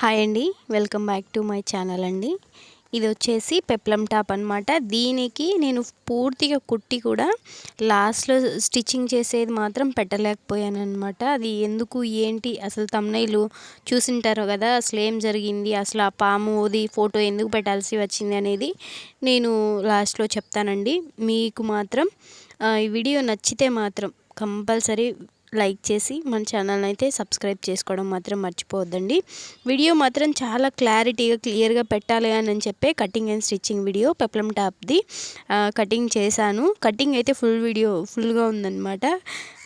Hi అండి. Welcome back to my channel అండి. ఇది వచ్చేసి పెప్లం టాప్ అనమాట దీనికి నేను పూర్తిగా కుట్టి కూడా లాస్ట్లో స్టిచ్చింగ్ చేసేది మాత్రం పెట్టలేకపోయాను అనమాట అది ఎందుకు ఏంటి అసలు తమ్నైలు చూసింటారు కదా అసలు ఏం జరిగింది అసలు ఆ పాముది ఫోటో ఎందుకు పెట్టాల్సి వచ్చింది అనేది నేను లాస్ట్లో చెప్తానండి. మీకు మాత్రం ఈ వీడియో నచ్చితే మాత్రం కంపల్సరీ లైక్ చేసి మన ఛానల్ని అయితే సబ్స్క్రైబ్ చేసుకోవడం మాత్రం మర్చిపోవద్దండి. వీడియో మాత్రం చాలా క్లారిటీగా క్లియర్గా పెట్టాలి అని చెప్పే cutting and stitching video peplum టాప్ది cutting చేశాను. కటింగ్ అయితే ఫుల్ వీడియో ఫుల్గా ఉందన్నమాట.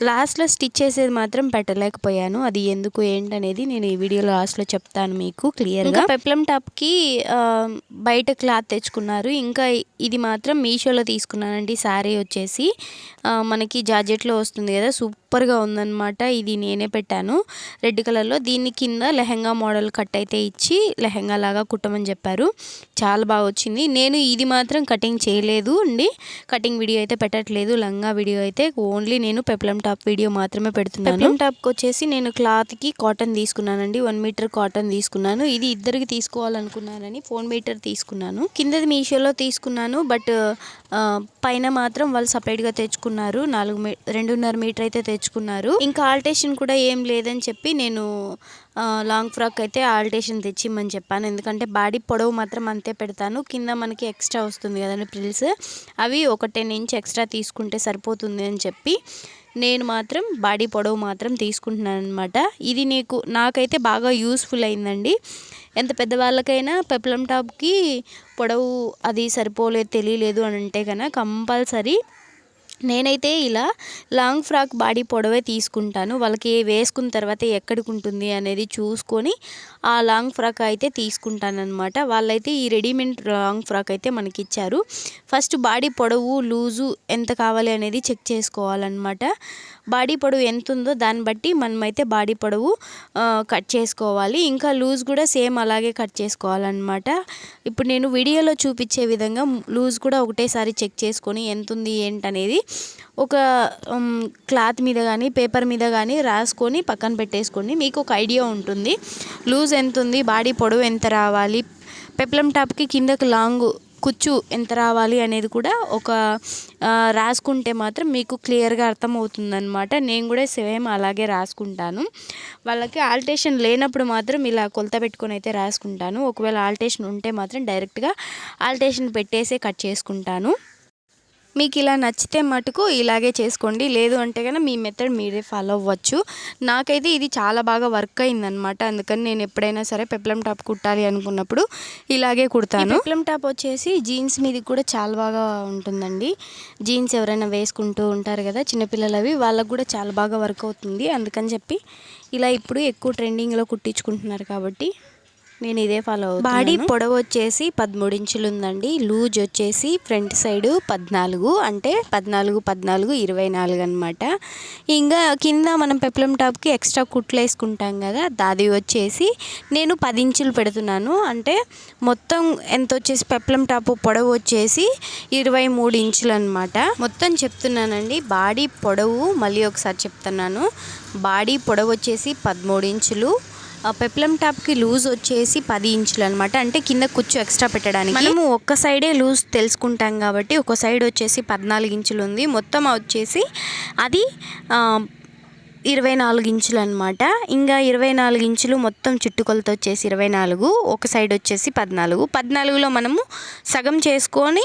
లాస్ట్లో స్టిచ్ చేసేది మాత్రం పెట్టలేకపోయాను. అది ఎందుకు ఏంటనేది నేను ఈ వీడియో లాస్ట్లో చెప్తాను మీకు క్లియర్గా. పెప్లం టాప్కి బయట క్లాత్ తెచ్చుకున్నారు. ఇంకా ఇది మాత్రం మీషోలో తీసుకున్నానండి. శారీ వచ్చేసి మనకి జాజెట్లో వస్తుంది కదా సూపర్గా ఉందన్నమాట. ఇది నేనే పెట్టాను. రెడ్ కలర్లో. దీని కింద లెహెంగా మోడల్ కట్ అయితే ఇచ్చి లెహెంగా లాగా కుట్టమని చెప్పారు. చాలా బాగా వచ్చింది. నేను ఇది మాత్రం కటింగ్ చేయలేదు అండి. కటింగ్ వీడియో అయితే పెట్టట్లేదు. లంగా వీడియో అయితే ఓన్లీ నేను పెప్లం టాప్ వీడియో మాత్రమే పెడుతున్నాను. పెప్లం టాప్కి వచ్చేసి నేను క్లాత్కి కాటన్ తీసుకున్నానండి. వన్ మీటర్ కాటన్ తీసుకున్నాను. ఇది ఇద్దరికి తీసుకోవాలనుకున్నానని ఫోన్ మీటర్ తీసుకున్నాను. కిందది మీషోలో తీసుకున్నాను. బట్ పైన మాత్రం వాళ్ళు సపరేట్గా తెచ్చుకున్నారు. నాలుగు మీ రెండున్నర మీటర్ అయితే తెచ్చుకున్నారు. ఇంకా ఆల్టేషన్ కూడా ఏం లేదని చెప్పి నేను లాంగ్ ఫ్రాక్ అయితే ఆల్టేషన్ తెచ్చిమ్మని చెప్పాను. ఎందుకంటే బాడీ పొడవు మాత్రం అంతే పెడతాను. కింద మనకి ఎక్స్ట్రా వస్తుంది కదండి ప్రిల్స్. అవి ఒక టెన్ ఇంచ్ ఎక్స్ట్రా తీసుకుంటే సరిపోతుంది అని చెప్పి నేను మాత్రం బాడీ పొడవు మాత్రం తీసుకుంటున్నాను అనమాట ఇది నీకు నాకైతే బాగా యూస్ఫుల్ అయిందండి. ఎంత పెద్దవాళ్ళకైనా పెప్లం టాప్కి పొడవు అది సరిపోలేదు తెలియలేదు అని అంటే కనుక కంపల్సరీ నేనైతే ఇలా లాంగ్ ఫ్రాక్ బాడీ పొడవే తీసుకుంటాను. వాళ్ళకి వేసుకున్న తర్వాత ఎక్కడికి ఉంటుంది అనేది చూసుకొని ఆ లాంగ్ ఫ్రాక్ అయితే తీసుకుంటానమాట వాళ్ళైతే ఈ రెడీమేడ్ లాంగ్ ఫ్రాక్ అయితే మనకి ఇచ్చారు ఫస్ట్ బాడీ పొడవు లూజు ఎంత కావాలి అనేది చెక్ చేసుకోవాలన్నమాట. బాడీ పొడవు ఎంత ఉందో దాన్ని బట్టి మనమైతే బాడీ పొడవు కట్ చేసుకోవాలి. ఇంకా లూజ్ కూడా సేమ్ అలాగే కట్ చేసుకోవాలన్నమాట. ఇప్పుడు నేను వీడియోలో చూపించే విధంగా లూజ్ కూడా ఒకటేసారి చెక్ చేసుకొని ఎంత ఉంది ఏంటనేది ఒక క్లాత్ మీద కానీ పేపర్ మీద కానీ రాసుకొని పక్కన పెట్టేసుకోండి మీకు ఒక ఐడియా ఉంటుంది. లూజ్ ఎంత ఉంది బాడీ పొడవు ఎంత రావాలి? పెప్లం టాప్కి కిందకి లాంగ్ కుచ్చు ఎంత రావాలి అనేది కూడా ఒక రాసుకుంటే మాత్రం మీకు క్లియర్గా అర్థమవుతుందనమాట నేను కూడా సేమ్ అలాగే రాసుకుంటాను. వాళ్ళకి ఆల్టేషన్ లేనప్పుడు మాత్రం ఇలా కొలత పెట్టుకొని అయితే రాసుకుంటాను. ఒకవేళ ఆల్టేషన్ ఉంటే మాత్రం డైరెక్ట్గా ఆల్టేషన్ పెట్టేసే కట్ చేసుకుంటాను. మీకు ఇలా నచ్చితే మటుకు ఇలాగే చేసుకోండి. లేదు అంటే కనుక మీ మెథడ్ మీరే ఫాలో అవ్వచ్చు. నాకైతే ఇది చాలా బాగా వర్క్ అయిందనమాట అందుకని నేను ఎప్పుడైనా సరే పెప్లం టాప్ కుట్టాలి అనుకున్నప్పుడు ఇలాగే కుడతాను. పెప్లం టాప్ వచ్చేసి జీన్స్ మీద కూడా చాలా బాగా ఉంటుందండి. జీన్స్ ఎవరైనా వేసుకుంటూ ఉంటారు కదా చిన్నపిల్లలవి వాళ్ళకు కూడా చాలా బాగా వర్క్ అవుతుంది. అందుకని చెప్పి ఇలా ఇప్పుడు ఎక్కువ ట్రెండింగ్లో కుట్టించుకుంటున్నారు కాబట్టి. నేను ఇదే ఫాలో అవుతాను బాడీ పొడవు వచ్చేసి పదమూడు ఇంచులు ఉందండి లూజ్ వచ్చేసి ఫ్రంట్ సైడ్ పద్నాలుగు అంటే పద్నాలుగు పద్నాలుగు ఇరవై నాలుగు అనమాట ఇంకా కింద మనం పెప్లం టాప్కి ఎక్స్ట్రా కుట్లు వేసుకుంటాం కదా అది వచ్చేసి నేను పది ఇంచులు పెడుతున్నాను. అంటే మొత్తం ఎంత వచ్చేసి పెప్లం టాప్ పొడవు వచ్చేసి ఇరవై మూడు ఇంచులు అనమాట మొత్తం చెప్తున్నానండి బాడీ పొడవు మళ్ళీ ఒకసారి చెప్తున్నాను. బాడీ పొడవు వచ్చేసి పదమూడు ఇంచులు పెప్లం టాప్కి లూజ్ వచ్చేసి పది ఇంచులు అనమాట అంటే కింద కుచ్చు ఎక్స్ట్రా పెట్టడానికి. మనము ఒక్క సైడే లూజ్ తెలుసుకుంటాం కాబట్టి ఒక సైడ్ వచ్చేసి పద్నాలుగు ఇంచులు ఉంది. మొత్తం వచ్చేసి అది ఇరవై నాలుగు ఇంచులు అనమాట ఇంకా ఇరవై నాలుగు ఇంచులు మొత్తం చుట్టుకొలత వచ్చేసి ఇరవై నాలుగు ఒక సైడ్ వచ్చేసి పద్నాలుగు. పద్నాలుగులో మనము సగం చేసుకొని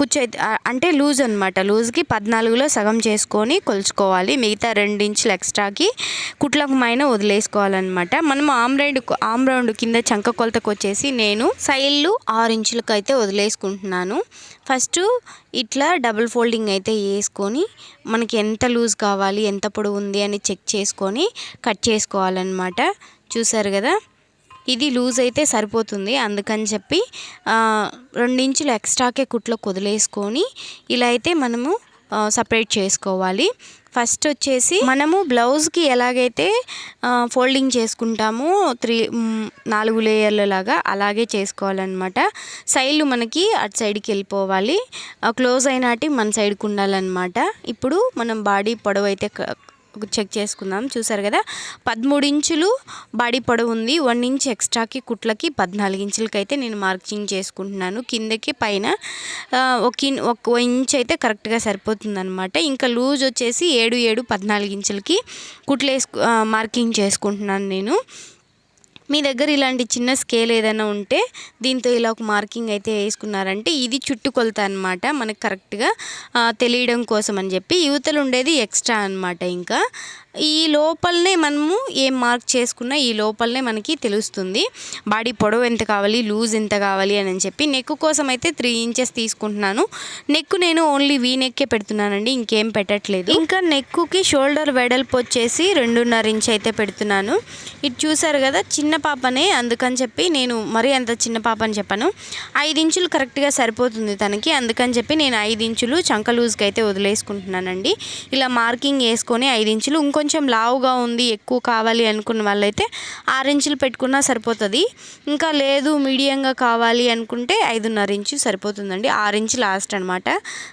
కూర్చో అంటే లూజ్ అనమాట లూజ్కి పద్నాలుగులో సగం చేసుకొని కొలుచుకోవాలి. మిగతా రెండు ఇంచులు ఎక్స్ట్రాకి కుట్లకు మైన వదిలేసుకోవాలన్నమాట. మనం ఆమ్రౌండ్ ఆమ్రౌండ్ కింద చంక కొలతకు వచ్చేసి నేను సైళ్ళు ఆరు ఇంచులకు అయితే వదిలేసుకుంటున్నాను. ఫస్ట్ ఇట్లా డబుల్ ఫోల్డింగ్ అయితే వేసుకొని మనకి ఎంత లూజ్ కావాలి ఎంత పొడవు ఉంది అని చెక్ చేసుకొని కట్ చేసుకోవాలన్నమాట. చూసారు కదా? ఇది లూజ్ అయితే సరిపోతుంది. అందుకని చెప్పి రెండించులు ఎక్స్ట్రాకే కుట్లో కుదిలేసుకొని ఇలా అయితే మనము సపరేట్ చేసుకోవాలి. ఫస్ట్ వచ్చేసి మనము బ్లౌజ్కి ఎలాగైతే ఫోల్డింగ్ చేసుకుంటామో త్రీ నాలుగు లేయర్ల లాగా అలాగే చేసుకోవాలన్నమాట. సైడ్లు మనకి అటు సైడ్కి వెళ్ళిపోవాలి. క్లోజ్ అయినాటి మన సైడ్కి ఉండాలన్నమాట. ఇప్పుడు మనం బాడీ పొడవు అయితే చెక్ చేసుకుందాం. చూసారు కదా? పదమూడు ఇంచులు బాడీ పొడవు ఉంది. వన్ ఇంచ్ ఎక్స్ట్రాకి కుట్లకి పద్నాలుగు ఇంచులకి అయితే నేను మార్కింగ్ చేసుకుంటున్నాను. కిందకి పైన ఒక ఒక ఇంచ్ అయితే కరెక్ట్గా సరిపోతుంది అనమాట ఇంకా లూజ్ వచ్చేసి ఏడు ఏడు పద్నాలుగు ఇంచులకి కుట్లు వేసుకు మార్కింగ్ చేసుకుంటున్నాను నేను. మీ దగ్గర ఇలాంటి చిన్న స్కేల్ ఏదైనా ఉంటే దీంతో ఇలా ఒక మార్కింగ్ అయితే వేసుకున్నారంటే ఇది చుట్టుకొలత అనమాట మనకు కరెక్ట్గా తెలియడం కోసం అని చెప్పి యువతలు ఉండేది ఎక్స్ట్రా అనమాట ఇంకా. ఈ లోపలనే మనము ఏం మార్క్ చేసుకున్నా ఈ లోపలనే మనకి తెలుస్తుంది. బాడీ పొడవు ఎంత కావాలి లూజ్ ఎంత కావాలి అని చెప్పి నెక్ కోసం అయితే త్రీ ఇంచెస్ తీసుకుంటున్నాను. నెక్ నేను ఓన్లీ వీ నెక్కే పెడుతున్నానండి ఇంకేం పెట్టట్లేదు. ఇంకా నెక్కుకి షోల్డర్ వెడల్పు వచ్చేసి రెండున్నర ఇంచ్ అయితే పెడుతున్నాను. ఇటు చూసారు కదా చిన్న పాపనే అందుకని చెప్పి నేను మరీ అంత చిన్న పాప అని చెప్పాను. ఐదు ఇంచులు కరెక్ట్గా సరిపోతుంది తనకి అందుకని చెప్పి నేను ఐదు ఇంచులు చంక లూజ్కి అయితే వదిలేసుకుంటున్నానండి. ఇలా మార్కింగ్ వేసుకొని ఐదు ఇంచులు ఇంకొంచెం కొంచెం లావుగా ఉంది ఎక్కువ కావాలి అనుకున్న వాళ్ళైతే ఆరు ఇంచులు పెట్టుకున్నా సరిపోతుంది. ఇంకా లేదు మీడియంగా కావాలి అనుకుంటే ఐదున్నర ఇంచు సరిపోతుందండి. ఆరు ఇంచు లాస్ట్ అనమాట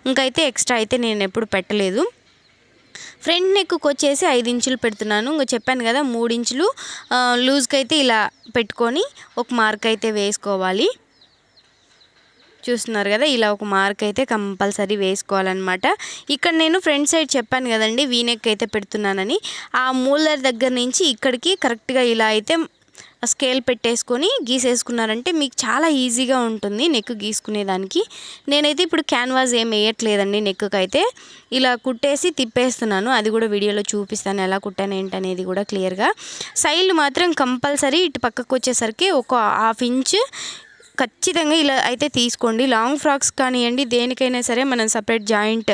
ఇంకైతే ఎక్స్ట్రా అయితే నేను ఎప్పుడు పెట్టలేదు. ఫ్రంట్ నెక్కు వచ్చేసి ఐదు ఇంచులు పెడుతున్నాను. ఇంకా చెప్పాను కదా మూడు ఇంచులు లూజ్కి అయితే ఇలా పెట్టుకొని ఒక మార్క్ అయితే వేసుకోవాలి. చూస్తున్నారు కదా ఇలా ఒక మార్క్ అయితే కంపల్సరీ వేసుకోవాలన్నమాట. ఇక్కడ నేను ఫ్రంట్ సైడ్ చెప్పాను కదండి వీనెక్ అయితే పెడుతున్నానని. ఆ మూలర్ దగ్గర నుంచి ఇక్కడికి కరెక్ట్గా ఇలా అయితే స్కేల్ పెట్టేసుకొని గీసేసుకున్నారంటే మీకు చాలా ఈజీగా ఉంటుంది నెక్ గీసుకునేదానికి. నేనైతే ఇప్పుడు క్యాన్వాస్ ఏం వేయట్లేదండి నెక్కి అయితే ఇలా కుట్టేసి తిప్పేస్తున్నాను అది కూడా వీడియోలో చూపిస్తాను ఎలా కుట్టాను ఏంటనేది కూడా క్లియర్గా సైడ్ మాత్రం కంపల్సరీ ఇటు పక్కకు వచ్చేసరికి ఒక హాఫ్ ఇంచ్ ఖచ్చితంగా ఇలా అయితే తీసుకోండి. లాంగ్ ఫ్రాక్స్ కానివ్వండి దేనికైనా సరే మనం సపరేట్ జాయింట్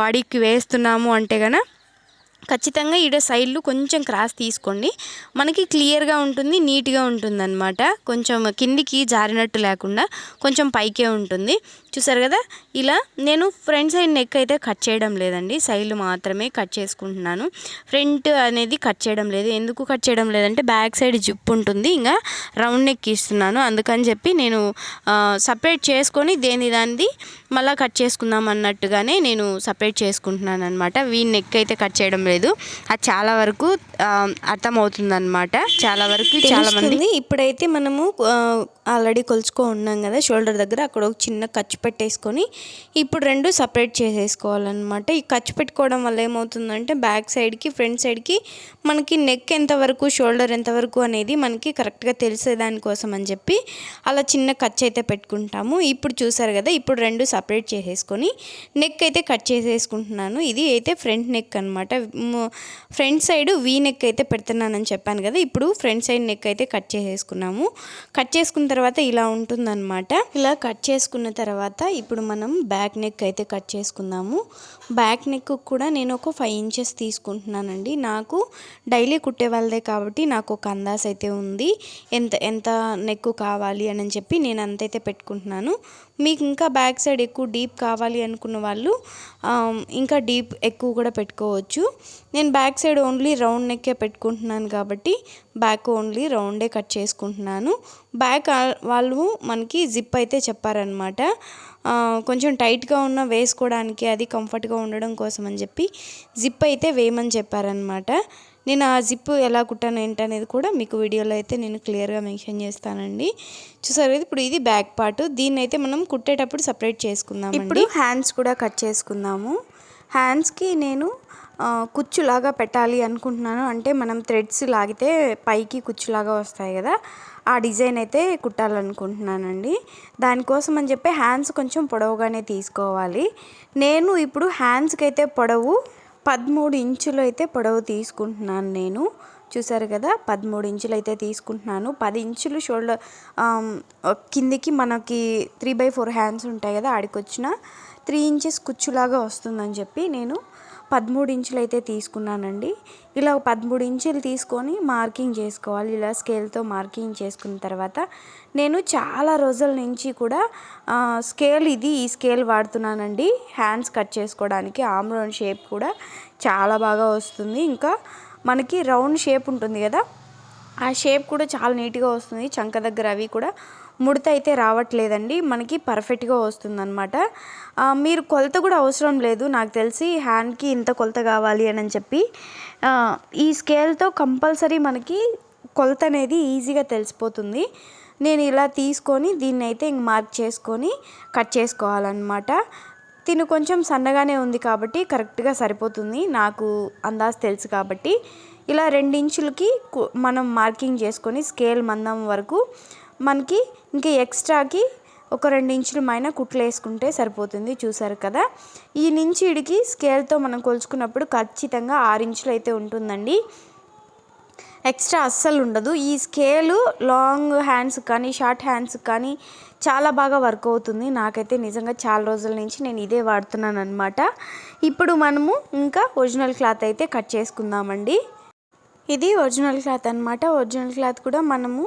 బాడీకి వేస్తున్నాము అంటే కనుక ఖచ్చితంగా ఈడ సైడ్లు కొంచెం క్రాస్ తీసుకోండి. మనకి క్లియర్గా ఉంటుంది నీట్గా ఉంటుంది అనమాట కొంచెం కిందికి జారినట్టు లేకుండా కొంచెం పైకే ఉంటుంది. చూసారు కదా? ఇలా నేను ఫ్రంట్ సైడ్ నెక్ అయితే కట్ చేయడం లేదండి. సైడ్లు మాత్రమే కట్ చేసుకుంటున్నాను. ఫ్రంట్ అనేది కట్ చేయడం లేదు. ఎందుకు కట్ చేయడం లేదంటే బ్యాక్ సైడ్ జిప్ ఉంటుంది. ఇంకా రౌండ్ నెక్ ఇస్తున్నాను. అందుకని చెప్పి నేను సపరేట్ చేసుకొని దేని దానిది మళ్ళీ కట్ చేసుకుందాం అన్నట్టుగానే నేను సపరేట్ చేసుకుంటున్నాను అనమాట వీ నెక్ అయితే కట్ చేయడం లేదు. అది చాలా వరకు అర్థమవుతుంది చాలా వరకు చాలా మంది ఇప్పుడైతే మనము ఆల్రెడీ కొలుచుకో ఉన్నాం కదా షోల్డర్ దగ్గర అక్కడ ఒక చిన్న ఖర్చు పెట్టేసుకొని ఇప్పుడు రెండు సపరేట్ చేసేసుకోవాలన్నమాట. ఈ ఖర్చు పెట్టుకోవడం వల్ల ఏమవుతుందంటే బ్యాక్ సైడ్కి ఫ్రంట్ సైడ్కి మనకి నెక్ ఎంతవరకు షోల్డర్ ఎంతవరకు అనేది మనకి కరెక్ట్గా తెలిసేదానికోసం అని చెప్పి అలా చిన్న ఖర్చు అయితే పెట్టుకుంటాము. ఇప్పుడు చూసారు కదా ఇప్పుడు రెండు సపరేట్ చేసేసుకొని నెక్ అయితే కట్ చేసేసుకుంటున్నాను. ఇది అయితే ఫ్రంట్ నెక్ అనమాట ఫ్రంట్ సైడ్ వీ నెక్ అయితే పెడుతున్నానని చెప్పాను కదా ఇప్పుడు ఫ్రంట్ సైడ్ నెక్ అయితే కట్ చేసేసుకున్నాము. కట్ చేసుకున్న తర్వాత ఇలా ఉంటుందన్నమాట. ఇలా కట్ చేసుకున్న తర్వాత ఇప్పుడు మనం బ్యాక్ నెక్ అయితే కట్ చేసుకుందాము. బ్యాక్ నెక్ కూడా నేను ఒక ఫైవ్ ఇంచెస్ తీసుకుంటున్నానండి. నాకు డైలీ కుట్టే వాళ్ళదే కాబట్టి నాకు ఒక అందాస్ అయితే ఉంది. ఎంత ఎంత నెక్ కావాలి అని చెప్పి నేను అంతైతే పెట్టుకుంటున్నాను. మీకు ఇంకా బ్యాక్ సైడ్ ఎక్కువ డీప్ కావాలి అనుకున్న వాళ్ళు ఇంకా డీప్ ఎక్కువ కూడా పెట్టుకోవచ్చు. నేను బ్యాక్ సైడ్ ఓన్లీ రౌండ్ నెక్కే పెట్టుకుంటున్నాను కాబట్టి బ్యాక్ ఓన్లీ రౌండే కట్ చేసుకుంటున్నాను. బ్యాక్ వాళ్ళు మనకి జిప్ అయితే చెప్పారనమాట కొంచెం టైట్గా ఉన్న వేసుకోవడానికి అది కంఫర్ట్గా ఉండడం కోసం అని చెప్పి జిప్ అయితే వేయమని చెప్పారనమాట నేను ఆ జిప్ ఎలా కుట్టాను ఏంటనేది కూడా మీకు వీడియోలో అయితే నేను క్లియర్గా మెన్షన్ చేస్తానండి. చూసారు కదా ఇప్పుడు ఇది బ్యాక్ పార్ట్. దీన్ని అయితే మనం కుట్టేటప్పుడు సపరేట్ చేసుకుందాం ఇప్పుడు హ్యాండ్స్ కూడా కట్ చేసుకుందాము. హ్యాండ్స్కి నేను కుచ్చులాగా పెట్టాలి అనుకుంటున్నాను. అంటే మనం థ్రెడ్స్ లాగితే పైకి కుచ్చులాగా వస్తాయి కదా ఆ డిజైన్ అయితే కుట్టాలనుకుంటున్నానండి. దానికోసం అని చెప్పి హ్యాండ్స్ కొంచెం పొడవుగానే తీసుకోవాలి. నేను ఇప్పుడు హ్యాండ్స్కి అయితే పొడవు పదమూడు ఇంచులు అయితే పొడవు తీసుకుంటున్నాను నేను. చూసారు కదా? పదమూడు ఇంచులు అయితే తీసుకుంటున్నాను. పది ఇంచులు షోల్డర్ కిందికి మనకి త్రీ బై ఫోర్ హ్యాండ్స్ ఉంటాయి కదా ఆడికి వచ్చిన త్రీ ఇంచెస్ కుచ్చులాగా వస్తుందని చెప్పి నేను పదమూడు ఇంచులు అయితే తీసుకున్నానండి. ఇలా పదమూడు ఇంచులు తీసుకొని మార్కింగ్ చేసుకోవాలి. ఇలా స్కేల్తో మార్కింగ్ చేసుకున్న తర్వాత నేను చాలా రోజుల నుంచి కూడా స్కేల్ ఇది ఈ స్కేల్ వాడుతున్నానండి. హ్యాండ్స్ కట్ చేసుకోవడానికి ఆమ్ రౌండ్ షేప్ కూడా చాలా బాగా వస్తుంది. ఇంకా మనకి రౌండ్ షేప్ ఉంటుంది కదా ఆ షేప్ కూడా చాలా నీట్గా వస్తుంది. చంక దగ్గర అవి కూడా ముడత అయితే రావట్లేదండి. మనకి పర్ఫెక్ట్గా వస్తుందన్నమాట. మీరు కొలత కూడా అవసరం లేదు. నాకు తెలిసి హ్యాండ్కి ఇంత కొలత కావాలి అని చెప్పి. ఈ స్కేల్తో కంపల్సరీ మనకి కొలత అనేది ఈజీగా తెలిసిపోతుంది. నేను ఇలా తీసుకొని దీన్ని అయితే ఇంక మార్క్ చేసుకొని కట్ చేసుకోవాలన్నమాట. తిను కొంచెం సన్నగానే ఉంది కాబట్టి కరెక్ట్గా సరిపోతుంది. నాకు అందాజు తెలుసు కాబట్టి. ఇలా రెండించులకి మనం మార్కింగ్ చేసుకొని స్కేల్ మందం వరకు మనకి ఇంకా ఎక్స్ట్రాకి ఒక రెండు ఇంచులు పైన కుట్లు వేసుకుంటే సరిపోతుంది చూసారు కదా? ఈ నుంచి ఇడికి స్కేల్తో మనం కొలుచుకున్నప్పుడు ఖచ్చితంగా ఆరు ఇంచులు అయితే ఉంటుందండి. ఎక్స్ట్రా అస్సలు ఉండదు. ఈ స్కేలు లాంగ్ హ్యాండ్స్ కానీ షార్ట్ హ్యాండ్స్ కానీ చాలా బాగా వర్క్ అవుతుంది. నాకైతే నిజంగా చాలా రోజుల నుంచి నేను ఇదే వాడుతున్నాను అనమాట ఇప్పుడు మనము ఇంకా ఒరిజినల్ క్లాత్ అయితే కట్ చేసుకుందామండి. ఇది ఒరిజినల్ క్లాత్ అనమాట ఒరిజినల్ క్లాత్ కూడా మనము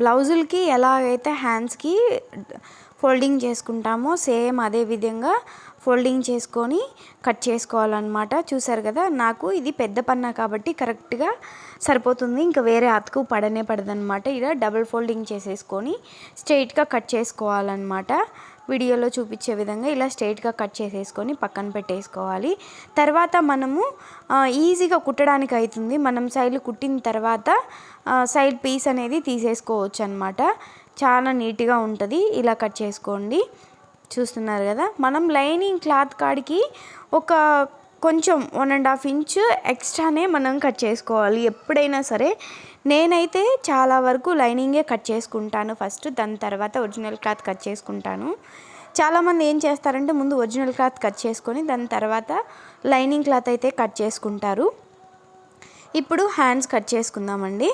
బ్లౌజులకి ఎలాగైతే హ్యాండ్స్కి ఫోల్డింగ్ చేసుకుంటామో సేమ్ అదే విధంగా ఫోల్డింగ్ చేసుకొని కట్ చేసుకోవాలన్నమాట. చూసారు కదా నాకు ఇది పెద్ద పన్నా కాబట్టి కరెక్ట్గా సరిపోతుంది. ఇంకా వేరే అతుకు పడనే పడదనమాట ఇలా డబుల్ ఫోల్డింగ్ చేసేసుకొని స్ట్రైట్గా కట్ చేసుకోవాలన్నమాట. వీడియోలో చూపించే విధంగా ఇలా స్ట్రైట్గా కట్ చేసేసుకొని పక్కన పెట్టేసుకోవాలి. తర్వాత మనము ఈజీగా కుట్టడానికి అవుతుంది. మనం సైడ్ కుట్టిన తర్వాత సైడ్ పీస్ అనేది తీసేసుకోవచ్చు అనమాట చాలా నీట్గా ఉంటుంది. ఇలా కట్ చేసుకోండి. చూస్తున్నారు కదా? మనం లైనింగ్ క్లాత్ కాడికి ఒక కొంచెం వన్ అండ్ హాఫ్ ఇంచ్ ఎక్స్ట్రానే మనం కట్ చేసుకోవాలి. ఎప్పుడైనా సరే నేనైతే చాలా వరకు లైనింగే కట్ చేసుకుంటాను. ఫస్ట్ దాని తర్వాత ఒరిజినల్ క్లాత్ కట్ చేసుకుంటాను. చాలామంది ఏం చేస్తారంటే ముందు ఒరిజినల్ క్లాత్ కట్ చేసుకొని దాని తర్వాత లైనింగ్ క్లాత్ అయితే కట్ చేసుకుంటారు. ఇప్పుడు హ్యాండ్స్ కట్ చేసుకుందామండి.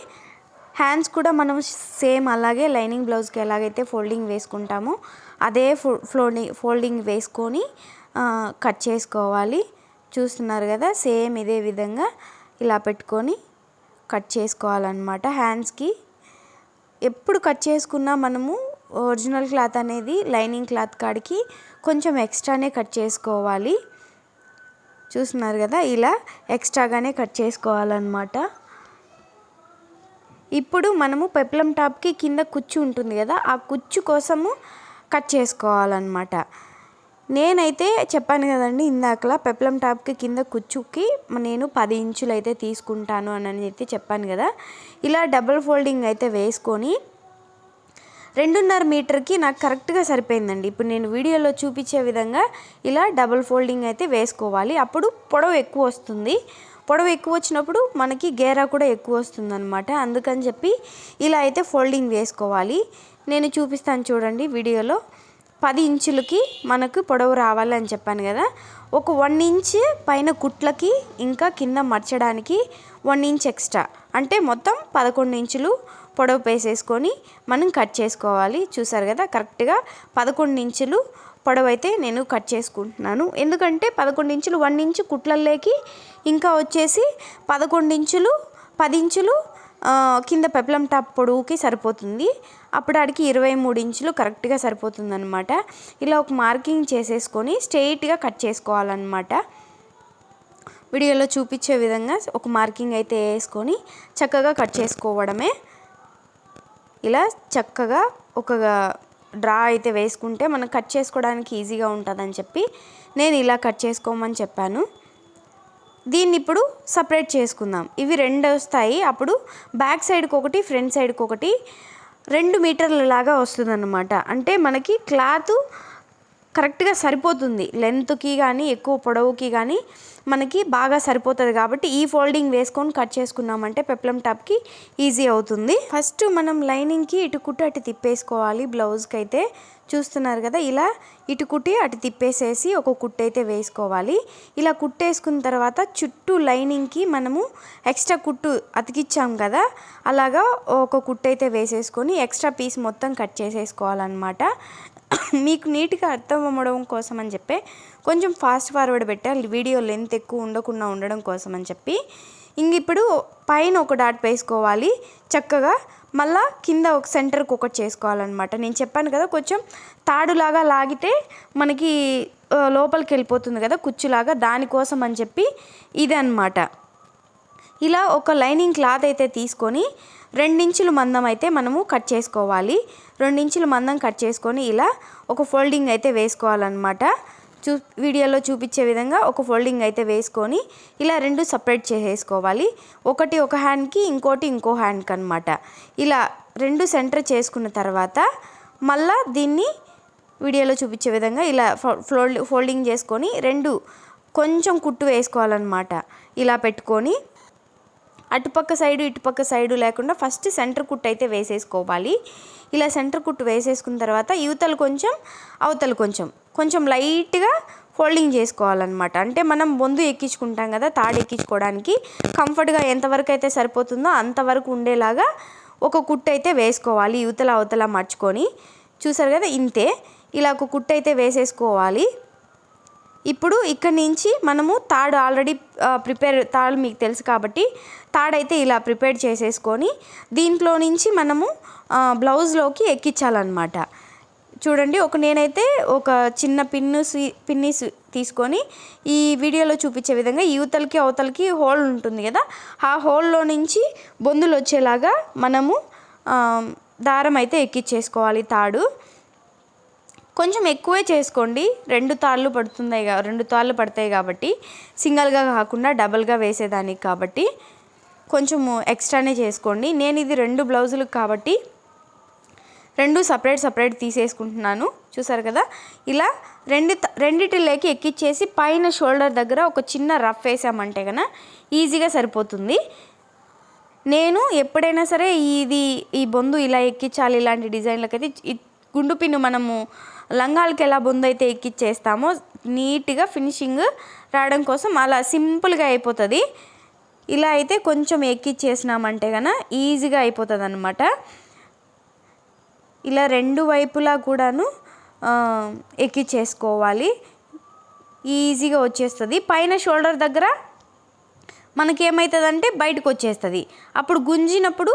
హ్యాండ్స్ కూడా మనం సేమ్ అలాగే లైనింగ్ బ్లౌజ్కి ఎలాగైతే ఫోల్డింగ్ వేసుకుంటామో అదే ఫో ఫ్లోడింగ్ ఫోల్డింగ్ వేసుకొని కట్ చేసుకోవాలి. చూస్తున్నారు కదా సేమ్ ఇదే విధంగా ఇలా పెట్టుకొని కట్ చేసుకోవాలన్నమాట హ్యాండ్స్కి. ఎప్పుడు కట్ చేసుకున్నా మనము ఒరిజినల్ క్లాత్ అనేది లైనింగ్ క్లాత్ కాడికి కొంచెం ఎక్స్ట్రానే కట్ చేసుకోవాలి. చూస్తున్నారు కదా ఇలా ఎక్స్ట్రాగానే కట్ చేసుకోవాలన్నమాట. ఇప్పుడు మనము పెప్లం టాప్కి కింద కుచ్చు ఉంటుంది కదా ఆ కుచ్చు కోసము కట్ చేసుకోవాలన్నమాట. నేనైతే చెప్పాను కదండి ఇందాకలా పెప్లం టాప్కి కింద కుచ్చుకి నేను పది ఇంచులు అయితే తీసుకుంటాను అని అయితే చెప్పాను కదా. ఇలా డబుల్ ఫోల్డింగ్ అయితే వేసుకొని రెండున్నర మీటర్కి నాకు కరెక్ట్గా సరిపోయిందండి. ఇప్పుడు నేను వీడియోలో చూపించే విధంగా ఇలా డబుల్ ఫోల్డింగ్ అయితే వేసుకోవాలి. అప్పుడు పొడవు ఎక్కువ వస్తుంది. పొడవు ఎక్కువ వచ్చినప్పుడు మనకి గేరా కూడా ఎక్కువ వస్తుంది అనమాట అందుకని చెప్పి ఇలా అయితే ఫోల్డింగ్ వేసుకోవాలి. నేను చూపిస్తాను చూడండి వీడియోలో. పది ఇంచులకి మనకు పొడవు రావాలని చెప్పాను కదా. ఒక వన్ ఇంచ్ పైన కుట్లకి ఇంకా కింద మర్చడానికి వన్ ఇంచ్ ఎక్స్ట్రా. అంటే మొత్తం పదకొండు ఇంచులు పొడవు పేసేసుకొని మనం కట్ చేసుకోవాలి. చూసారు కదా కరెక్ట్గా పదకొండు ఇంచులు పొడవు అయితే నేను కట్ చేసుకుంటున్నాను. ఎందుకంటే పదకొండు ఇంచులు వన్ ఇంచు కుట్లల్లోకి ఇంకా వచ్చేసి పదకొండు ఇంచులు పది ఇంచులు కింద పెప్లం టాప్ పొడవుకి సరిపోతుంది. అప్పుడు ఆడికి ఇరవై మూడు ఇంచులు కరెక్ట్గా సరిపోతుందనమాట ఇలా ఒక మార్కింగ్ చేసేసుకొని స్ట్రెయిట్గా కట్ చేసుకోవాలన్నమాట. వీడియోలో చూపించే విధంగా ఒక మార్కింగ్ అయితే వేసుకొని చక్కగా కట్ చేసుకోవడమే. ఇలా చక్కగా ఒక డ్రా అయితే వేసుకుంటే మనం కట్ చేసుకోవడానికి ఈజీగా ఉంటుందని చెప్పి నేను ఇలా కట్ చేసుకోమని చెప్పాను. దీన్ని ఇప్పుడు సపరేట్ చేసుకుందాం. ఇవి రెండు వస్తాయి. అప్పుడు బ్యాక్ సైడ్కి ఒకటి ఫ్రంట్ సైడ్కి ఒకటి రెండు మీటర్ల లాగా వస్తుందన్నమాట. అంటే మనకి క్లాత్ కరెక్ట్గా సరిపోతుంది. లెంత్కి కానీ ఎక్కువ పొడవుకి కానీ మనకి బాగా సరిపోతుంది కాబట్టి ఈ ఫోల్డింగ్ వేసుకొని కట్ చేసుకున్నామంటే పెప్లం టాప్కి ఈజీ అవుతుంది. ఫస్ట్ మనం లైనింగ్కి ఇటు కుట్టి అటు తిప్పేసుకోవాలి బ్లౌజ్కి అయితే చూస్తున్నారు కదా ఇలా ఇటు కుట్టి అటు తిప్పేసేసి ఒక కుట్టు అయితే వేసుకోవాలి. ఇలా కుట్టేసుకున్న తర్వాత చుట్టూ లైనింగ్కి మనము ఎక్స్ట్రా కుట్టు అతికిచ్చాం కదా అలాగా ఒక కుట్టు అయితే వేసేసుకొని ఎక్స్ట్రా పీస్ మొత్తం కట్ చేసేసుకోవాలన్నమాట. మీకు నీట్గా అర్థం అవ్వడం కోసం అని చెప్పి కొంచెం ఫాస్ట్ ఫార్వర్డ్ పెట్టాలి వీడియో లెంత్ ఎక్కువ ఉండకుండా ఉండడం కోసం అని చెప్పి. ఇంక ఇప్పుడు పైన ఒక డాట్ వేసుకోవాలి. చక్కగా మళ్ళా కింద ఒక సెంటర్కి ఒకటి చేసుకోవాలన్నమాట. నేను చెప్పాను కదా కొంచెం తాడులాగా లాగితే మనకి లోపలికి వెళ్ళిపోతుంది కదా కుచ్చులాగా దానికోసం అని చెప్పి ఇది అనమాట ఇలా ఒక లైనింగ్ క్లాత్ అయితే తీసుకొని రెండించులు మందం అయితే మనము కట్ చేసుకోవాలి. రెండించులు మందం కట్ చేసుకొని ఇలా ఒక ఫోల్డింగ్ అయితే వేసుకోవాలన్నమాట. చూ వీడియోలో చూపించే విధంగా ఒక ఫోల్డింగ్ అయితే వేసుకొని ఇలా రెండు సపరేట్ చేసేసుకోవాలి. ఒకటి ఒక హ్యాండ్కి ఇంకోటి ఇంకో హ్యాండ్కి అనమాట ఇలా రెండు సెంటర్ చేసుకున్న తర్వాత మళ్ళా దీన్ని వీడియోలో చూపించే విధంగా ఇలా ఫోల్డ్ ఫోల్డింగ్ చేసుకొని రెండు కొంచెం కుట్టు వేసుకోవాలన్నమాట. ఇలా పెట్టుకొని అటుపక్క సైడు ఇటుపక్క సైడు లేకుండా ఫస్ట్ సెంటర్ కుట్టు అయితే వేసేసుకోవాలి. ఇలా సెంటర్ కుట్టు వేసేసుకున్న తర్వాత యువతలు కొంచెం అవతలు కొంచెం. కొంచెం లైట్గా ఫోల్డింగ్ చేసుకోవాలన్నమాట. అంటే మనం బొందు ఎక్కించుకుంటాం కదా తాడు ఎక్కించుకోవడానికి. కంఫర్ట్గా ఎంతవరకు అయితే సరిపోతుందో అంతవరకు ఉండేలాగా ఒక కుట్టు అయితే వేసుకోవాలి యువతల అవతల మర్చుకొని. చూసారు కదా ఇంతే. ఇలా ఒక కుట్టు అయితే వేసేసుకోవాలి. ఇప్పుడు ఇక్కడ నుంచి మనము తాడు ఆల్రెడీ ప్రిపేర్ తాడు మీకు తెలుసు కాబట్టి తాడైతే ఇలా ప్రిపేర్ చేసేసుకొని దీంట్లో నుంచి మనము బ్లౌజ్లోకి ఎక్కించాలన్నమాట. చూడండి ఒక నేనైతే ఒక చిన్న పిన్ను పిన్ని తీసుకొని ఈ వీడియోలో చూపించే విధంగా యువతలకి అవతలకి హోల్ ఉంటుంది కదా? ఆ హోల్లో నుంచి బొందులు వచ్చేలాగా మనము దారం అయితే ఎక్కించేసుకోవాలి తాడు. కొంచెం ఎక్కువే చేసుకోండి. రెండు తాళ్ళు పడుతున్నాయి రెండు తాళ్ళు పడతాయి కాబట్టి సింగిల్గా కాకుండా డబల్గా వేసేదానికి కాబట్టి కొంచెము ఎక్స్ట్రానే చేసుకోండి. నేను ఇది రెండు బ్లౌజులు కాబట్టి రెండు సపరేట్ సపరేట్ తీసేసుకుంటున్నాను. చూసారు కదా? ఇలా రెండు రెండిటిలోకి ఎక్కిచ్చేసి పైన షోల్డర్ దగ్గర ఒక చిన్న రఫ్ వేసామంటే కనుక ఈజీగా సరిపోతుంది. నేను ఎప్పుడైనా సరే ఇది ఈ బొందు ఇలా ఎక్కించాలి ఇలాంటి డిజైన్లకైతే గుండు పిన్ను మనము లంగాలకి ఎలా బొందు అయితే ఎక్కిచ్చేస్తామో నీట్గా ఫినిషింగ్ రావడం కోసం అలా సింపుల్గా అయిపోతుంది. ఇలా అయితే కొంచెం ఎక్కిచ్చేసినామంటే కనుక ఈజీగా అయిపోతుంది అనమాట ఇలా రెండు వైపులా కూడాను ఎక్కించేసుకోవాలి ఈజీగా వచ్చేస్తుంది. పైన షోల్డర్ దగ్గర మనకి ఏమవుతుందంటే బయటకు వచ్చేస్తుంది అప్పుడు గుంజినప్పుడు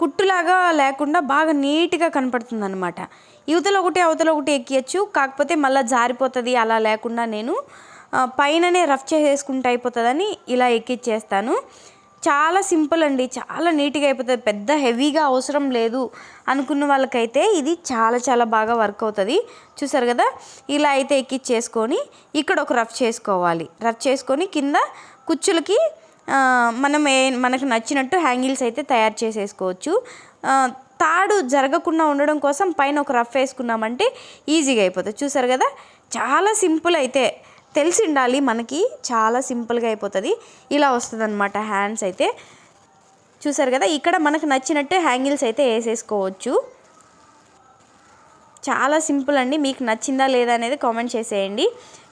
కుట్టులాగా లేకుండా బాగా నీట్గా కనపడుతుంది అనమాట యువతలో ఒకటి అవతల ఒకటి ఎక్కియచ్చు. కాకపోతే మళ్ళీ జారిపోతుంది. అలా లేకుండా నేను పైననే రఫ్ చేసేసుకుంటే అయిపోతుందని ఇలా ఎక్కిచ్చేస్తాను. చాలా సింపుల్ అండి. చాలా నీట్గా అయిపోతుంది. పెద్ద హెవీగా అవసరం లేదు అనుకున్న వాళ్ళకైతే ఇది చాలా చాలా బాగా వర్క్ అవుతుంది. చూసారు కదా? ఇలా అయితే ఎక్కిచ్చేసుకొని ఇక్కడ ఒక రఫ్ చేసుకోవాలి. రఫ్ చేసుకొని కింద కుచ్చులకి మనం ఏ మనకు నచ్చినట్టు హ్యాంగిల్స్ అయితే తయారు చేసేసుకోవచ్చు. తాడు జరగకుండా ఉండడం కోసం పైన ఒక రఫ్ వేసుకున్నామంటే ఈజీగా అయిపోతుంది. చూసారు కదా? చాలా సింపుల్ అయితే. తెలిసి ఉండాలి మనకి చాలా సింపుల్గా అయిపోతుంది. ఇలా వస్తుంది అనమాట హ్యాండ్స్ అయితే. చూసారు కదా ఇక్కడ మనకు నచ్చినట్టు హ్యాంగిల్స్ అయితే వేసేసుకోవచ్చు. చాలా సింపుల్ అండి మీకు నచ్చిందా లేదా అనేది కామెంట్ చేసేయండి.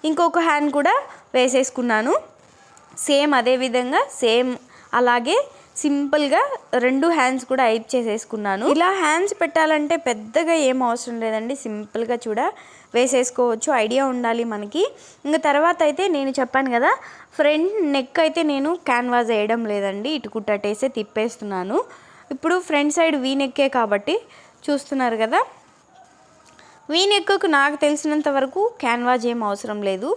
ఇంకొక హ్యాండ్ కూడా వేసేసుకున్నాను. సేమ్ అదే విధంగా సేమ్ అలాగే సింపుల్గా రెండు హ్యాండ్స్ కూడా ఐప్ చేసేసుకున్నాను. ఇలా హ్యాండ్స్ పెట్టాలంటే పెద్దగా ఏం అవసరం లేదండి. సింపుల్గా చూడ వేసేసుకోవచ్చు. ఐడియా ఉండాలి మనకి. ఇంకా తర్వాత అయితే నేను చెప్పాను కదా ఫ్రంట్ నెక్ అయితే నేను క్యాన్వాస్ వేయడం లేదండి. ఇటు కుట్టటేసే తిప్పేస్తున్నాను. ఇప్పుడు ఫ్రంట్ సైడ్ వీ నెక్కే కాబట్టి చూస్తున్నారు కదా. వీ నెక్కు నాకు తెలిసినంత వరకు క్యాన్వాస్ ఏం అవసరం లేదు.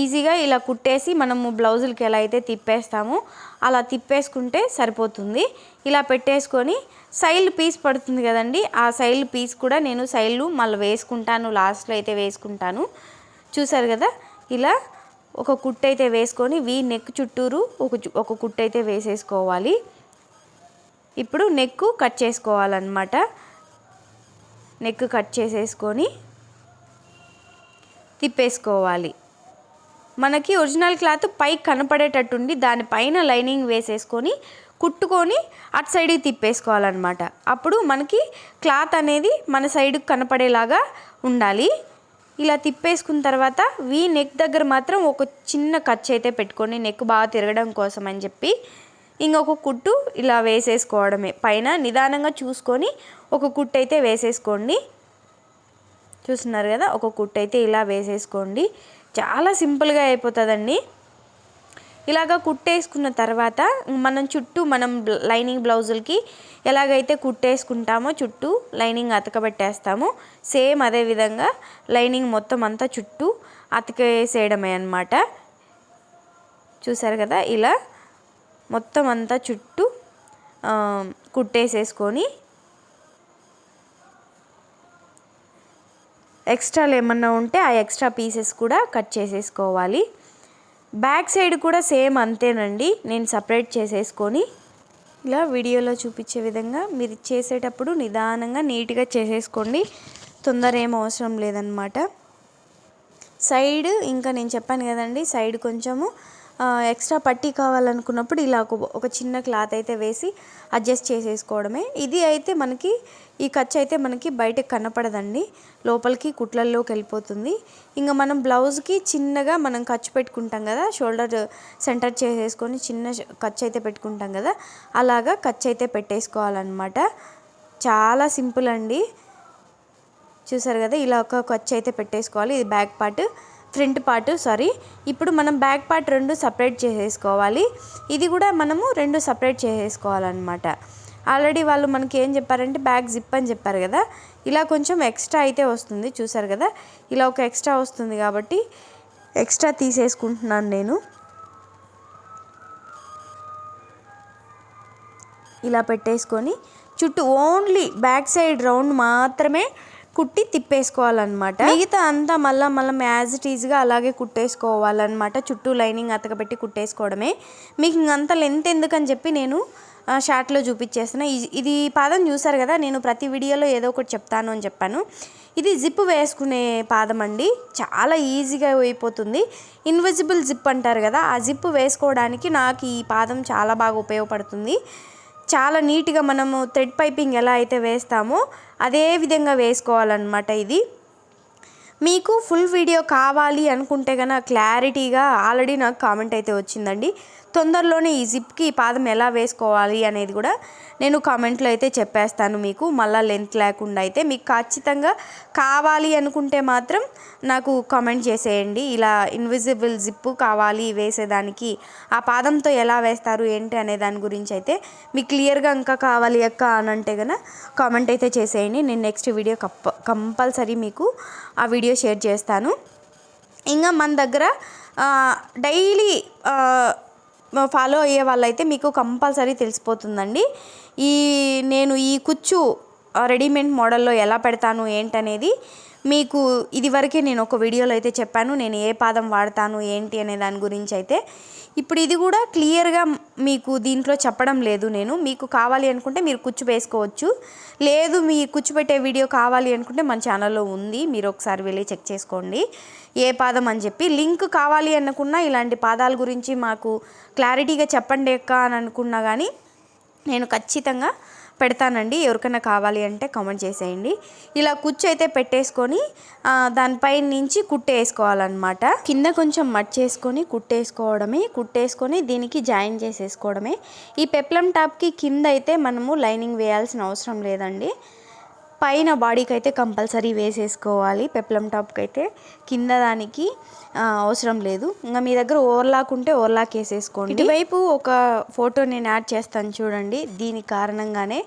ఈజీగా ఇలా కుట్టేసి మనము బ్లౌజులకి ఎలా అయితే తిప్పేస్తామో అలా తిప్పేసుకుంటే సరిపోతుంది. ఇలా పెట్టేసుకొని సైల్ పీస్ పడుతుంది కదండి ఆ సైల్ పీస్ కూడా నేను సైలు మళ్ళీ వేసుకుంటాను లాస్ట్లో అయితే వేసుకుంటాను. చూసారు కదా ఇలా ఒక కుట్టు అయితే వేసుకొని వీ నెక్ చుట్టూరు ఒక ఒక కుట్టు అయితే వేసేసుకోవాలి. ఇప్పుడు నెక్ కట్ చేసుకోవాలన్నమాట. నెక్ కట్ చేసేసుకొని తిప్పేసుకోవాలి. మనకి ఒరిజినల్ క్లాత్ పైకి కనపడేటట్టుండి దానిపైన లైనింగ్ వేసేసుకొని కుట్టుకొని అటు సైడ్కి తిప్పేసుకోవాలన్నమాట. అప్పుడు మనకి క్లాత్ అనేది మన సైడ్కి కనపడేలాగా ఉండాలి. ఇలా తిప్పేసుకున్న తర్వాత వీ నెక్ దగ్గర మాత్రం ఒక చిన్న ఖర్చు అయితే పెట్టుకొని నెక్ బాగా తిరగడం కోసం అని చెప్పి ఇంకొక కుట్టు ఇలా వేసేసుకోవడమే. పైన నిదానంగా చూసుకొని ఒక కుట్టు అయితే వేసేసుకోండి. చూస్తున్నారు కదా? ఒక కుట్టు అయితే ఇలా వేసేసుకోండి. చాలా సింపుల్గా అయిపోతుందండి. ఇలాగ కుట్టేసుకున్న తర్వాత మనం చుట్టూ మనం లైనింగ్ బ్లౌజులకి ఎలాగైతే కుట్టేసుకుంటామో చుట్టూ లైనింగ్ అతకబెట్టేస్తామో. సేమ్ అదే విధంగా లైనింగ్ మొత్తం అంతా చుట్టూ అతకేసేయడమే అనమాట చూసారు కదా? ఇలా మొత్తం అంతా చుట్టూ కుట్టేసేసుకొని ఎక్స్ట్రాలు ఏమన్నా ఉంటే ఆ ఎక్స్ట్రా పీసెస్ కూడా కట్ చేసేసుకోవాలి. బ్యాక్ సైడ్ కూడా సేమ్ అంతేనండి. నేను సపరేట్ చేసేసుకొని ఇలా వీడియోలో చూపించే విధంగా మీరు చేసేటప్పుడు నిదానంగా నీట్గా చేసేసుకోండి. తొందర ఏం అవసరం లేదనమాట సైడ్ ఇంకా నేను చెప్పాను కదండి సైడ్ కొంచెము ఎక్స్ట్రా పట్టీ కావాలనుకున్నప్పుడు ఇలా ఒక ఒక చిన్న క్లాత్ అయితే వేసి అడ్జస్ట్ చేసేసుకోవడమే. ఇది అయితే మనకి ఈ ఖర్చు అయితే మనకి బయటకు కనపడదండి. లోపలికి కుట్లల్లోకి వెళ్ళిపోతుంది. ఇంకా మనం బ్లౌజ్కి చిన్నగా మనం ఖర్చు పెట్టుకుంటాం కదా షోల్డర్ సెంటర్ చేసేసుకొని చిన్న ఖర్చు అయితే పెట్టుకుంటాం కదా అలాగా ఖర్చు అయితే పెట్టేసుకోవాలన్నమాట. చాలా సింపుల్ అండి. చూసారు కదా ఇలా ఒక ఖర్చు అయితే పెట్టేసుకోవాలి. ఇది back part. Front part sorry. ఇప్పుడు మనం బ్యాక్ పార్ట్ రెండు సపరేట్ చేసేసుకోవాలి. ఇది కూడా మనము రెండు సపరేట్ చేసేసుకోవాలన్నమాట. ఆల్రెడీ వాళ్ళు మనకి ఏం చెప్పారంటే బ్యాక్ జిప్ అని చెప్పారు కదా. ఇలా కొంచెం ఎక్స్ట్రా అయితే వస్తుంది చూసారు కదా. ఇలా ఒక ఎక్స్ట్రా వస్తుంది కాబట్టి ఎక్స్ట్రా తీసేసుకుంటున్నాను నేను. ఇలా పెట్టేసుకొని చుట్టూ ఓన్లీ బ్యాక్ సైడ్ రౌండ్ మాత్రమే కుట్టి తిప్పేసుకోవాలన్నమాట. మిగతా అంతా మళ్ళీ మళ్ళీ యాజ్ ఇట్ ఈజ్గా అలాగే కుట్టేసుకోవాలన్నమాట. చుట్టూ లైనింగ్ అతకబెట్టి కుట్టేసుకోవడమే. మీకు ఇంకంత లెంత్ ఎందుకని చెప్పి నేను షార్ట్లో చూపించేస్తున్నా. ఇది ఇది పాదం చూసారు కదా నేను ప్రతి వీడియోలో ఏదో ఒకటి చెప్తాను అని చెప్పాను. ఇది జిప్ వేసుకునే పాదం అండి. చాలా ఈజీగా అయిపోతుంది. ఇన్విజిబుల్ జిప్ అంటారు కదా ఆ జిప్ వేసుకోవడానికి నాకు ఈ పాదం చాలా బాగా ఉపయోగపడుతుంది. చాలా నీట్గా మనము థ్రెడ్ పైపింగ్ ఎలా అయితే వేస్తామో అదే విధంగా వేసుకోవాలన్నమాట ఇది. మీకు ఫుల్ వీడియో కావాలి అనుకుంటే కనుక క్లారిటీగా ఆల్రెడీ నాకు కామెంట్ అయితే వచ్చిందండి. తొందరలోనే ఈ జిప్కి ఈ పాదం ఎలా వేసుకోవాలి అనేది కూడా నేను కామెంట్లో అయితే చెప్పేస్తాను మీకు. మళ్ళీ లెంత్ లేకుండా అయితే మీకు ఖచ్చితంగా కావాలి అనుకుంటే మాత్రం నాకు కామెంట్ చేసేయండి. ఇలా ఇన్విజిబుల్ జిప్పు కావాలి వేసేదానికి ఆ పాదంతో ఎలా వేస్తారు ఏంటి అనే దాని గురించి అయితే మీకు క్లియర్గా ఇంకా కావాలి అక్క అని అంటే కనుక కామెంట్ అయితే చేసేయండి. నేను నెక్స్ట్ వీడియో కప్ప కంపల్సరీ మీకు ఆ వీడియో షేర్ చేస్తాను. ఇంకా మన దగ్గర డైలీ ఫాలో అయ్యే వాళ్ళైతే మీకు కంపల్సరీ తెలిసిపోతుందండి. ఈ నేను ఈ కుచ్చు రెడీమేడ్ మోడల్లో ఎలా పెడతాను ఏంటనేది మీకు ఇదివరకే నేను ఒక వీడియోలో అయితే చెప్పాను. నేను ఏ పాదం వాడతాను ఏంటి అనే దాని గురించి అయితే ఇప్పుడు ఇది కూడా క్లియర్గా మీకు దీంట్లో చెప్పడం లేదు నేను. మీకు కావాలి అనుకుంటే మీరు కుచ్చు వేసుకోవచ్చు. లేదు మీ కుచ్చు పెట్టే వీడియో కావాలి అనుకుంటే మన ఛానల్లో ఉంది. మీరు ఒకసారి వెళ్ళి చెక్ చేసుకోండి. ఏ పాదం అని చెప్పి. లింక్ కావాలి అనుకున్నా ఇలాంటి పాదాల గురించి మాకు క్లారిటీగా చెప్పండి అని అనుకున్నా కానీ నేను ఖచ్చితంగా పెడతానండి. ఎవరికైనా కావాలి అంటే కామెంట్ చేసేయండి. ఇలా కుచ్చు అయితే పెట్టేసుకొని దానిపై నుంచి కుట్టేసుకోవాలన్నమాట కింద కొంచెం మట్ చేసుకొని కుట్టేసుకోవడమే కుట్టేసుకొని దీనికి జాయిన్ చేసేసుకోవడమే. ఈ పెప్లం టాప్కి కింద అయితే మనము లైనింగ్ వేయాల్సిన అవసరం లేదండి. పైన బాడీకి అయితే కంపల్సరీ వేసేసుకోవాలి. పెప్లం టాప్కి అయితే కింద దానికి అవసరం లేదు. ఇంకా మీ దగ్గర ఓవర్లాక్ ఉంటే ఓవర్లాక్ వేసేసుకోండి ఇటువైపు ఒక ఫోటో నేను యాడ్ చేస్తాను చూడండి. దీని కారణంగానే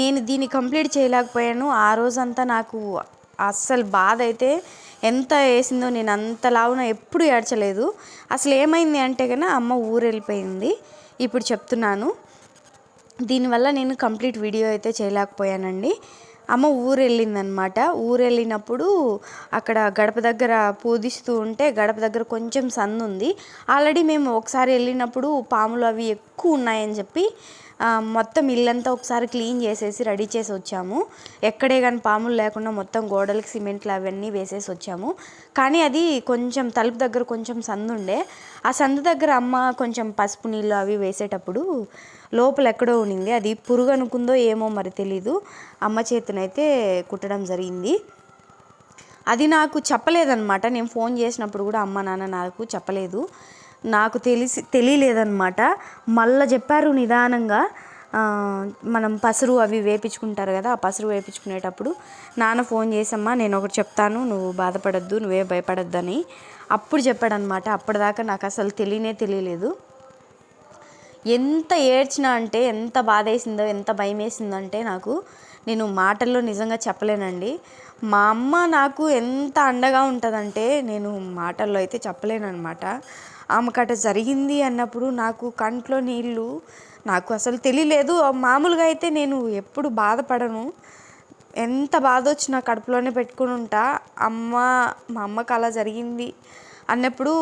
నేను దీన్ని కంప్లీట్ చేయలేకపోయాను. ఆ రోజంతా నాకు అస్సలు బాధ అయితే ఎంత వేసిందో నేను అంత లావున ఎప్పుడు ఏడ్చలేదు. అసలు ఏమైంది అంటే కన్నా అమ్మ ఊరు వెళ్ళిపోయింది ఇప్పుడు చెప్తున్నాను. దీనివల్ల నేను కంప్లీట్ వీడియో అయితే చేయలేకపోయానండి. అమ్మ ఊరు వెళ్ళిందనమాట ఊరు వెళ్ళినప్పుడు అక్కడ గడప దగ్గర పూజిస్తూ ఉంటే గడప దగ్గర కొంచెం సందు ఉంది ఆల్రెడీ మేము ఒకసారి వెళ్ళినప్పుడు పాములు అవి ఎక్కువ ఉన్నాయని చెప్పి మొత్తం ఇల్లంతా ఒకసారి క్లీన్ చేసేసి రెడీ చేసి వచ్చాము. ఎక్కడే కానీ పాములు లేకుండా మొత్తం గోడలకి సిమెంట్లు అవన్నీ వేసేసి వచ్చాము. కానీ అది కొంచెం తలుపు దగ్గర కొంచెం సందు ఉండే ఆ సందు దగ్గర అమ్మ కొంచెం పసుపు నీళ్ళు అవి వేసేటప్పుడు లోపల ఎక్కడో ఉనింది అది పురుగు అనుకుందో ఏమో మరి తెలీదు. అమ్మ చేతినైతే కుట్టడం జరిగింది. అది నాకు చెప్పలేదన్నమాట. నేను ఫోన్ చేసినప్పుడు కూడా అమ్మ నాన్న నాకు చెప్పలేదు. నాకు తెలిసి తెలియలేదన్నమాట. మళ్ళీ చెప్పారు నిదానంగా. మనం పసురు అవి వేపించుకుంటారు కదా ఆ పసురు వేపించుకునేటప్పుడు నాన్న ఫోన్ చేసమ్మా నేను ఒకటి చెప్తాను నువ్వు బాధపడద్దు నువ్వే భయపడద్దని. అప్పుడు చెప్పాడనమాట అప్పటిదాకా నాకు అసలు తెలియనే తెలియలేదు. ఎంత ఏడ్చినా అంటే ఎంత బాధ వేసిందో ఎంత భయం వేసిందంటే నాకు నేను మాటల్లో నిజంగా చెప్పలేనండి. మా అమ్మ నాకు ఎంత అండగా ఉంటుందంటే నేను మాటల్లో అయితే చెప్పలేనమాట ఆమెకు అట జరిగింది అన్నప్పుడు నాకు కంట్లో నీళ్ళు నాకు అసలు తెలియలేదు. మామూలుగా అయితే నేను ఎప్పుడు బాధపడను. ఎంత బాధ వచ్చినా కడుపులోనే పెట్టుకుని ఉంటా. అమ్మ మా అమ్మకు అలా జరిగింది అన్నప్పుడు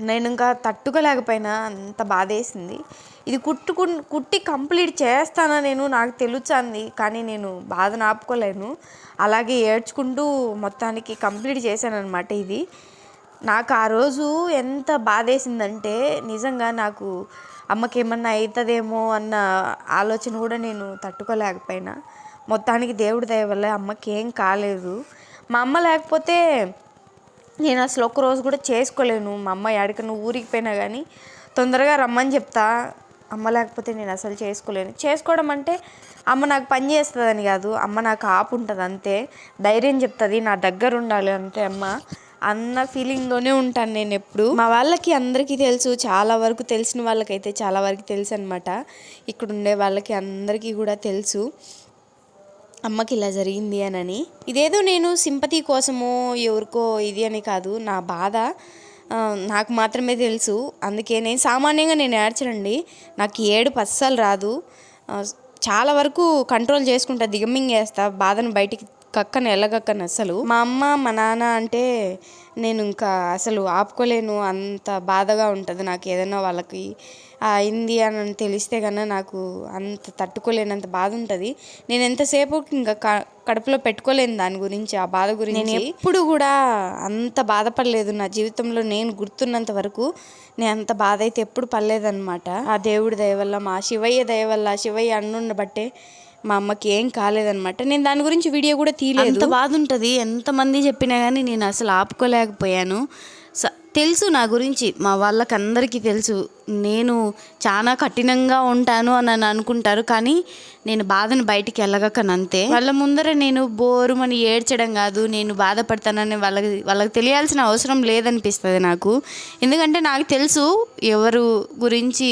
నేను ఇంకా తట్టుకోలేకపోయినా అంత బాధేసింది. ఇది కుట్టుకు కుట్టి కంప్లీట్ చేస్తానా నేను? నాకు తెలుస్తుంది కానీ నేను బాధను ఆపుకోలేను. అలాగే ఏడ్చుకుంటూ మొత్తానికి కంప్లీట్ చేశాను అనమాట ఇది. నాకు ఆ రోజు ఎంత బాధేసిందంటే నిజంగా నాకు అమ్మకి ఏమన్నా అవుతుందేమో అన్న ఆలోచన కూడా నేను తట్టుకోలేకపోయినా. మొత్తానికి దేవుడి దయ వల్ల అమ్మకి ఏం కాలేదు. మా అమ్మ లేకపోతే నేను అసలు ఒక్క రోజు కూడా చేసుకోలేను. మా అమ్మ ఎక్కడికన్నా ఊరికి పోయినా కానీ తొందరగా రమ్మని చెప్తా. అమ్మ లేకపోతే నేను అసలు చేసుకోలేను. చేసుకోవడం అంటే అమ్మ నాకు పని చేస్తుందని కాదు. అమ్మ నాకు ఆపు ఉంటుంది అంతే. ధైర్యం చెప్తుంది. నా దగ్గర ఉండాలి అంతే అమ్మ. అన్న ఫీలింగ్లోనే ఉంటాను నేను ఎప్పుడు. మా వాళ్ళకి అందరికీ తెలుసు. చాలా వరకు తెలిసిన వాళ్ళకైతే చాలా వరకు తెలుసు అనమాట ఇక్కడ ఉండే వాళ్ళకి అందరికీ కూడా తెలుసు. అమ్మకి ఇలా జరిగింది అని ఇదేదో నేను సింపతి కోసమో ఎవరికో ఇది అని కాదు నా బాధ. నాకు మాత్రమే తెలుసు. అందుకే నేను సామాన్యంగా నేను ఏడ్చనండి. నాకు ఏడు పస్సలు రాదు. చాలా వరకు కంట్రోల్ చేసుకుంటా దిగమింగేస్తా బాధను బయటికి కక్కను ఎల్లగక్కను అసలు మా అమ్మ మా నాన్న అంటే నేను ఇంకా అసలు ఆపుకోలేను. అంత బాధగా ఉంటుంది నాకు ఏదైనా వాళ్ళకి. అయింది అని తెలిస్తే కన్నా నాకు అంత తట్టుకోలేనంత బాధ ఉంటుంది. నేను ఎంతసేపు ఇంకా కడుపులో పెట్టుకోలేను దాని గురించి ఆ బాధ గురించి. నేను ఎప్పుడు కూడా అంత బాధపడలేదు. నా జీవితంలో నేను గుర్తున్నంత వరకు నేను అంత బాధ అయితే ఎప్పుడు పడలేదన్నమాట. ఆ దేవుడి దయ వల్ల మా శివయ్య దయ వల్ల శివయ్య అన్నుండ బట్టే మా అమ్మకి ఏం కాలేదన్నమాట. నేను దాని గురించి వీడియో కూడా తీయలేదు. అంత బాధ ఉంటుంది. ఎంతమంది చెప్పినా కానీ నేను అసలు ఆపుకోలేకపోయాను. స తెలుసు నా గురించి. మా వాళ్ళకందరికీ తెలుసు. నేను చాలా కఠినంగా ఉంటాను అని అనుకుంటారు. కానీ నేను బాధను బయటికి వెళ్ళగకను అంతే వాళ్ళ ముందర నేను బోరుమని ఏడ్చడం కాదు. నేను బాధపడతానని వాళ్ళకి వాళ్ళకి తెలియాల్సిన అవసరం లేదనిపిస్తుంది నాకు. ఎందుకంటే నాకు తెలుసు ఎవరు గురించి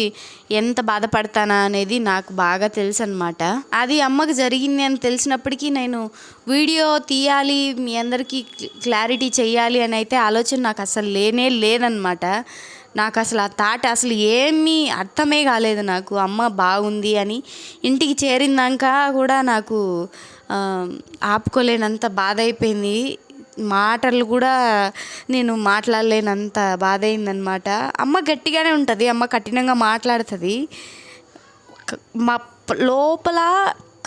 ఎంత బాధపడతానా అనేది నాకు బాగా తెలుసు అనమాట అది అమ్మకు జరిగింది అని తెలిసినప్పటికీ నేను వీడియో తీయాలి మీ అందరికీ క్లారిటీ చెయ్యాలి అని అయితే ఆలోచన నాకు అసలు లేనే లేదనమాట నాకు అసలు ఆ థాట్ అసలు ఏమీ అర్థమే కాలేదు నాకు. అమ్మ బాగుంది అని ఇంటికి చేరిందాక కూడా నాకు ఆపుకోలేనంత బాధ అయిపోయింది మాటలు కూడా నేను మాట్లాడలేనంత బాధ అయిందనమాట అమ్మ గట్టిగానే ఉంటుంది అమ్మ కఠినంగా మాట్లాడుతుంది. మా లోపల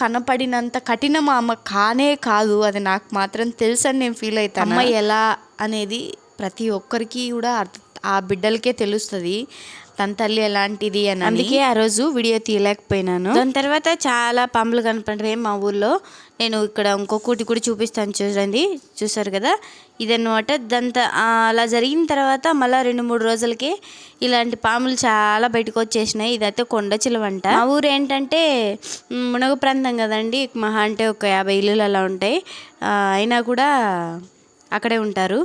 కనపడినంత కఠినం అమ్మ కానే కాదు అది నాకు మాత్రం తెలుసు అని నేను ఫీల్ అవుతాను? అమ్మ ఎలా అనేది ప్రతి ఒక్కరికి కూడా ఆ బిడ్డలకే తెలుస్తుంది తన తల్లి ఎలాంటిది అని. అందుకే ఆ రోజు వీడియో తీయలేకపోయినాను. దాని తర్వాత చాలా పాములు కనపడినాయి మా ఊర్లో. నేను ఇక్కడ ఇంకొకటి కూడా చూపిస్తాను చూడండి. చూసారు కదా? ఇదన్నమాట. దాంతో అలా జరిగిన తర్వాత మళ్ళీ రెండు మూడు రోజులకి ఇలాంటి పాములు చాలా బయటకు వచ్చేసినాయి. ఇదైతే కొండ చిలువంట. మా ఊరు ఏంటంటే మునగ ప్రాంతం కదండి. మహా అంటే ఒక యాభై ఇల్లులు అలా ఉంటాయి. అయినా కూడా అక్కడే ఉంటారు.